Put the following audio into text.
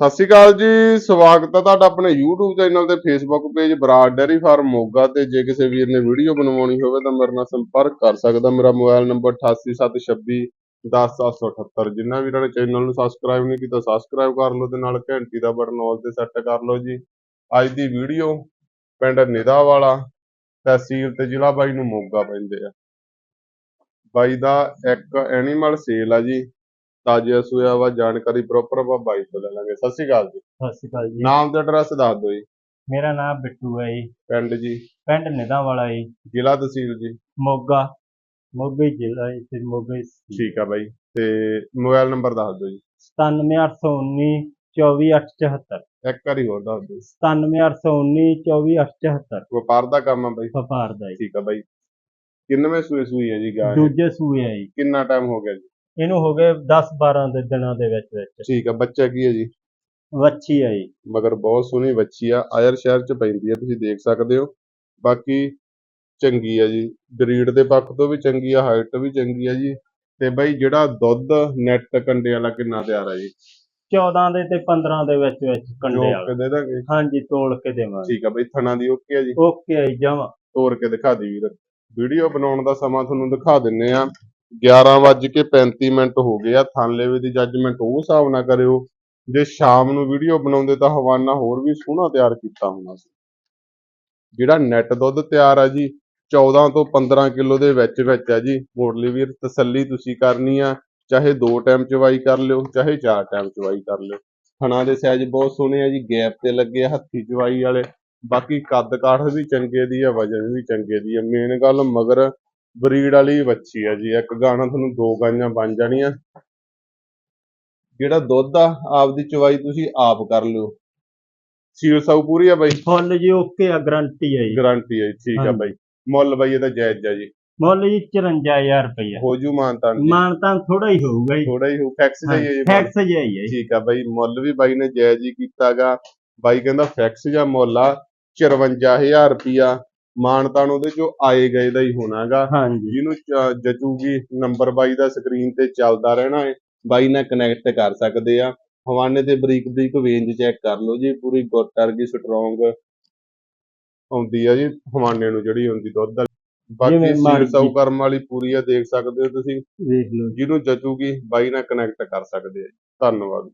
ਸਤਿ ਸ਼੍ਰੀ ਅਕਾਲ ਜੀ, ਸਵਾਗਤ ਹੈ ਤੁਹਾਡਾ ਆਪਣੇ YouTube ਚੈਨਲ ਤੇ Facebook page Brar dairy farm Moga ਤੇ। ਜੇ ਕਿਸੇ ਵੀਰ ਨੇ ਵੀਡੀਓ ਬਣਵਾਉਣੀ ਹੋਵੇ ਤਾਂ ਮੇਰੇ ਨਾਲ ਸੰਪਰਕ ਕਰ ਸਕਦਾ। ਮੇਰਾ ਮੋਬਾਈਲ ਨੰਬਰ 8876 10778 ਜਿਨ੍ਹਾਂ ਵੀਰਾਂ ਨੇ ਚੈਨਲ ਨੂੰ ਸਬਸਕ੍ਰਾਈਬ ਨਹੀਂ ਕੀਤਾ ਸਬਸਕ੍ਰਾਈਬ ਕਰ ਲਓ ਤੇ ਨਾਲ ਘੰਟੀ ਦਾ ਬਟਨ ਆਲ ਤੇ ਸੈੱਟ ਕਰ ਲਓ ਜੀ। ਅੱਜ ਦੀ ਵੀਡੀਓ ਪਿੰਡ ਨਿਦਾਵਾਲਾ ਤਹਿਸੀਲ ਤੇ ਜ਼ਿਲ੍ਹਾ ਬਾਈ ਨੂੰ ਮੋਗਾ ਪੈਂਦੇ ਆ। ਬਾਈ ਦਾ ਇੱਕ ਐਨੀਮਲ ਸੇਲ ਆ ਜੀ। ਤਾਜ਼ਾ ਸੂਇਆ ਵਾ ਜਾਣਕਾਰੀ ਪ੍ਰੋਪਰ ਆਪਾਂ ਬਾਈ ਤੋਂ ਲੈ ਲਾਂਗੇ। ਸਤਿ ਸ਼੍ਰੀ ਅਕਾਲ ਜੀ। ਸਤਿ ਸ਼੍ਰੀ ਅਕਾਲ ਜੀ। ਨਾਮ ਤੇ ਐਡਰੈਸ ਦੱਸ ਦਿਓ ਜੀ। ਮੇਰਾ ਨਾਮ ਬਿੱਟੂ ਹੈ ਜੀ। ਪਿੰਡ ਜੀ। ਪਿੰਡ ਨਿਧਾਂ ਵਾਲਾ ਜੀ। ਜ਼ਿਲ੍ਹਾ ਤਹਿਸੀਲ ਜੀ। ਮੋਗਾ। ਮੋਗਾ ਹੀ ਜ਼ਿਲ੍ਹਾ ਹੈ ਤੇ ਮੋਗਾ ਹੀ। ਠੀਕ ਆ ਬਾਈ। ਤੇ ਮੋਬਾਈਲ ਨੰਬਰ ਦੱਸ ਦਿਓ ਜੀ। 97819 24874 ਇੱਕ ਵਾਰੀ ਹੋਰ ਦੱਸ ਦਿਓ। 97819 24874 ਵਪਾਰ ਦਾ ਕੰਮ ਆ ਬਾਈ। ਵਪਾਰ ਦਾ ਜੀ। ਠੀਕ ਆ ਬਾਈ। ਕਿੰਨਵੇਂ ਸੂਏ ਸੂਈ ਹੈ ਜੀ ਗਾਂ? ਦੂਜੇ ਸੂਏ ਹੈ ਜੀ। ਕਿੰਨਾ ਟਾਈਮ ਹੋ ਗਿਆ ਜੀ? ਇਹਨੂੰ ਹੋ ਗਏ 10 12 ਦੇ ਦਿਨਾਂ ਦੇ ਵਿੱਚ ਵਿੱਚ। ਠੀਕ ਆ ਬੱਚਾ ਕੀ ਹੈ ਜੀ? ਵੱਛੀ ਹੈ ਜੀ। ਮਗਰ ਬਹੁਤ ਸੋਹਣੀ ਬੱਚੀ ਆ ਆਇਰ ਸ਼ਹਿਰ ਚ ਪੈਂਦੀ ਆ ਤੁਸੀਂ ਦੇਖ ਸਕਦੇ ਹੋ। ਬਾਕੀ ਚੰਗੀ ਆ ਜੀ ਬਰੀਡ ਦੇ ਪੱਖ ਤੋਂ ਵੀ ਚੰਗੀ ਆ ਹਾਈਟ ਵੀ ਚੰਗੀ ਆ ਜੀ। ਤੇ ਬਾਈ ਜਿਹੜਾ ਦੁੱਧ ਨੈਟ ਕੰਡੇ ਵਾਲਾ ਕਿੰਨਾ ਤਿਆਰ ਆ ਜੀ? 14 ਦੇ ਤੇ 15 ਦੇ ਵਿੱਚ ਵਿੱਚ ਕੰਡੇ ਵਾਲਾ ਦੇ ਦਾਂਗੇ। ਹਾਂਜੀ ਤੋਲ ਕੇ ਦੇਵਾਂਗੇ। ਠੀਕ ਆ ਬਾਈ ਥਣਾ ਦੀ ਓਕੇ ਆ ਜੀ। ਓਕੇ ਹੈ ਜੀ ਜਮਾ। ਤੋੜ ਕੇ ਦਿਖਾ ਦੀ ਵੀਰ। ਵੀਡੀਓ ਬਣਾਉਣ ਦਾ ਸਮਾਂ ਤੁਹਾਨੂੰ ਦਿਖਾ ਦਿੰਨੇ ਆ। 11:35 ਮਿੰਟ ਹੋ ਗਏ ਆ ਥਾਨਲੇਵੇ ਦੀ ਜੱਜਮੈਂਟ ਉਹ ਹਿਸਾਬ ਨਾਲ ਕਰਿਓ। ਜੇ ਸ਼ਾਮ ਨੂੰ ਵੀਡੀਓ ਬਣਾਉਂਦੇ ਤਾਂ ਹਵਾਨਾ ਹੋਰ ਵੀ ਸੋਹਣਾ ਤਿਆਰ ਕੀਤਾ ਹੋਣਾ ਸੀ। ਜਿਹੜਾ ਨੈਟ ਦੁੱਧ ਤਿਆਰ ਆ ਜੀ 14 ਤੋਂ 15 ਕਿਲੋ ਦੇ ਵਿੱਚ ਵਿੱਚ ਆ ਜੀ। ਮੋੜਲੀ ਵੀਰ, ਤਸੱਲੀ ਤੁਸੀਂ ਕਰਨੀ ਆ, ਚਾਹੇ ਦੋ ਟਾਈਮ ਚਵਾਈ ਕਰ ਲਿਓ, ਚਾਹੇ ਚਾਰ ਟਾਈਮ ਚਵਾਈ ਕਰ ਲਿਓ। ਥਣਾ ਦੇ ਸਾਈਜ਼ ਬਹੁਤ ਸੋਹਣੇ ਆ ਜੀ ਗੈਪ ਤੇ ਲੱਗੇ ਆ ਹੱਥੀ ਚਵਾਈ ਵਾਲੇ। ਬਾਕੀ ਕੱਦ ਕਾਠ ਵੀ ਚੰਗੇ ਦੀ ਆ, ਵਜਨ ਵੀ ਚੰਗੇ ਦੀ ਆ। ਮੇਨ ਗੱਲ ਮਗਰ ਬਰੀਡ ਵਾਲੀ ਵੱਛੀ ਆ ਜੀ। ਇੱਕ ਗਾਣਾ ਤੁਹਾਨੂੰ ਦੋ ਗਾਈਆਂ ਬਣ ਜਾਣੀਆਂ। ਜਿਹੜਾ ਦੁੱਧ ਆ ਆਪਦੀ ਚਵਾਈ ਤੁਸੀਂ ਆਪ ਕਰ ਲਿਓ। ਸੀਲ ਸਾਊ ਪੂਰੀ ਆ ਬਾਈ? ਫੁੱਲ ਜੀ ਓਕੇ ਆ ਗਰੰਟੀ ਹੈ ਜੀ। ਗਾਰੰਟੀ ਹੈ ਜੀ, ਠੀਕ ਆ। ਬਾਈ। ਮੁੱਲ ਬਾਈ ਇਹਦਾ ਜਾਇਜ਼ ਆ ਜੀ। ਮੁੱਲ ਜੀ 54000 ਰੁਪਇਆ ਹੋ ਜੂ ਮਾਨਤਾਨ ਜੀ। ਮਾਨਤਾਨ ਥੋੜਾ ਹੀ ਹੋਊਗਾ ਜੀ। ਥੋੜਾ ਹੀ ਹੋ ਫੈਕਸ ਜਾਈ ਜੀ ਮੁੱਲ। ਫੈਕਸ ਜਿਹਾ ਹੀ ਹੈ ਜੀ। ਠੀਕ ਆ ਬਾਈ ਮੁੱਲ ਵੀ ਬਾਈ ਨੇ ਜਾਇਜ਼ ਹੀ ਕੀਤਾਗਾ। ਬਾਈ ਕਹਿੰਦਾ ਫੈਕਸ ਜਾਂ ਮੁੱਲ ਆ 54000 ਰੁਪਿਆ ਮਾਨਤਾਨ ਉਹਦੇ ਚੋਂ ਆਏ ਗਏ ਦਾ ਹੀ ਹੋਣਾਗਾ। ਹਾਂਜੀ। ਜਿਹਨੂੰ ਚ- ਜਚੂਗੀ ਨੰਬਰ ਬਾਈ ਦਾ ਸਕਰੀਨ ਤੇ ਚੱਲਦਾ ਰਹਿਣਾ ਹੈ ਬਾਈ ਨਾਲ ਕਨੈਕਟ ਕਰ ਸਕਦੇ ਆ। ਹਵਾਨੇ ਤੇ ਬਰੀਕ ਬਰੀਕ ਵੇਂਜ ਚੈੱਕ ਕਰ ਲਓ ਜੀ ਪੂਰੀ ਗੁੱਟ ਵਰਗੀ ਸਟਰੋਂਗ ਆਉਂਦੀ ਆ ਜੀ ਹਵਾਨੇ ਨੂੰ ਜਿਹੜੀ ਹੁੰਦੀ ਦੁੱਧ ਵਾਲੀ। ਬਾਕੀ ਜਿਵੇਂ ਮਰਜ਼ੀ। ਸਾਊ ਕਰਮ ਵਾਲੀ ਪੂਰੀ ਆ ਦੇਖ ਸਕਦੇ ਹੋ ਤੁਸੀਂ। ਵੇਖ ਲਓ ਜਿਹਨੂੰ ਜਚੂਗੀ ਬਾਈ ਨਾਲ ਕਨੈਕਟ ਕਰ ਸਕਦੇ ਆ ਜੀ। ਧੰਨਵਾਦ।